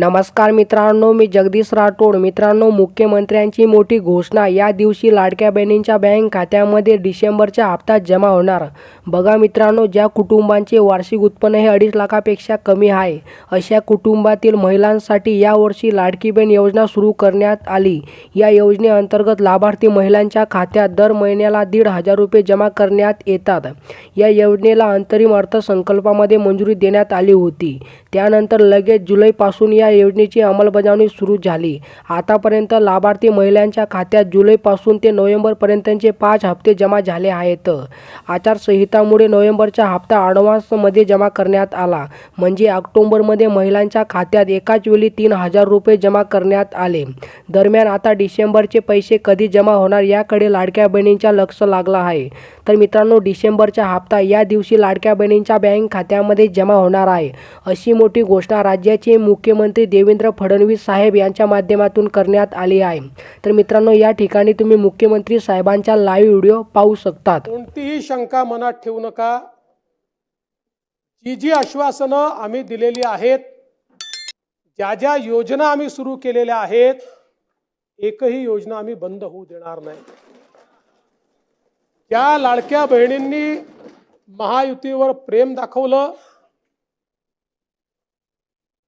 नमस्कार मित्रांनो मी जगदीश राठोड. मित्रांनो मुख्यमंत्र्यांची मोठी घोषणा या दिवशी लाडक्या बहिणींच्या बँक खात्यामध्ये डिसेंबरच्या हप्त्यात जमा होणार. बघा मित्रांनो ज्या कुटुंबांचे वार्षिक उत्पन्न हे अडीच लाखापेक्षा कमी आहे अशा कुटुंबातील महिलांसाठी यावर्षी लाडकी बहीण योजना सुरू करण्यात आली. या योजनेअंतर्गत लाभार्थी महिलांच्या खात्यात दर महिन्याला दीड हजार रुपये जमा करण्यात येतात. या योजनेला अंतरिम अर्थसंकल्पामध्ये मंजुरी देण्यात आली होती. त्यानंतर लगेच जुलैपासून या या योजनेची अंमलबजावणी सुरू झाली. आतापर्यंत लाभार्थी महिलांच्या खात्यात जुलैपासून ते नोव्हेंबरपर्यंतचे पाच हप्ते जमा झाले आहेत. आचारसंहितामुळे नोव्हेंबरचा हप्ता ॲडव्हान्समध्ये जमा करण्यात आला. म्हणजे ऑक्टोबरमध्ये महिलांच्या खात्यात एकाच वेळी तीन हजार रुपये जमा करण्यात आले. दरम्यान आता डिसेंबरचे पैसे कधी जमा होणार याकडे लाडक्या बहिणींचा लक्ष लागला आहे. तर मित्रांनो डिसेंबरचा हप्ता या दिवशी लाडक्या बहिणींच्या बँक खात्यामध्ये जमा होणार आहे. अशी मोठी घोषणा राज्याचे मुख्यमंत्री देवेंद्र फडणवीस साहेब यांच्या माध्यमातून करण्यात आली आहे. तर मित्रांनो या ठिकाणी तुम्ही मुख्यमंत्री साहेबांच्या लाईव्ह व्हिडिओ पाहू शकतात. कोणतीही शंका मनात ठेवू नका. जी जी आश्वासनं आम्ही दिलेली आहेत ज्या ज्या योजना आम्ही सुरू केलेल्या आहेत एकही योजना आम्ही बंद होऊ देणार नाही. त्या लाडक्या बहिणींनी महायुतीवर प्रेम दाखवलं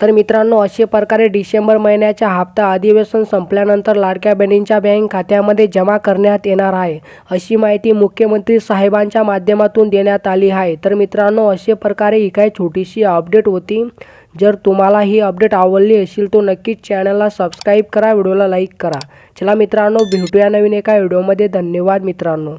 तर मित्रांनो अशा प्रकारे डिसेंबर महिन्याच्या हप्ता अधिवेशन संपल्यानंतर लाडक्या बहिणींच्या बँक खात्यामध्ये जमा करण्यात येणार आहे अशी माहिती मुख्यमंत्री साहेबांच्या माध्यमातून देण्यात आली आहे. तर मित्रांनो अशा प्रकारे ही काही छोटीशी अपडेट होती. जर तुम्हाला ही अपडेट आवडली असेल तर नक्कीच चॅनलला सबस्क्राईब करा व्हिडिओला लाईक करा. चला मित्रांनो भेटूया नवीन एका व्हिडिओमध्ये. धन्यवाद मित्रांनो.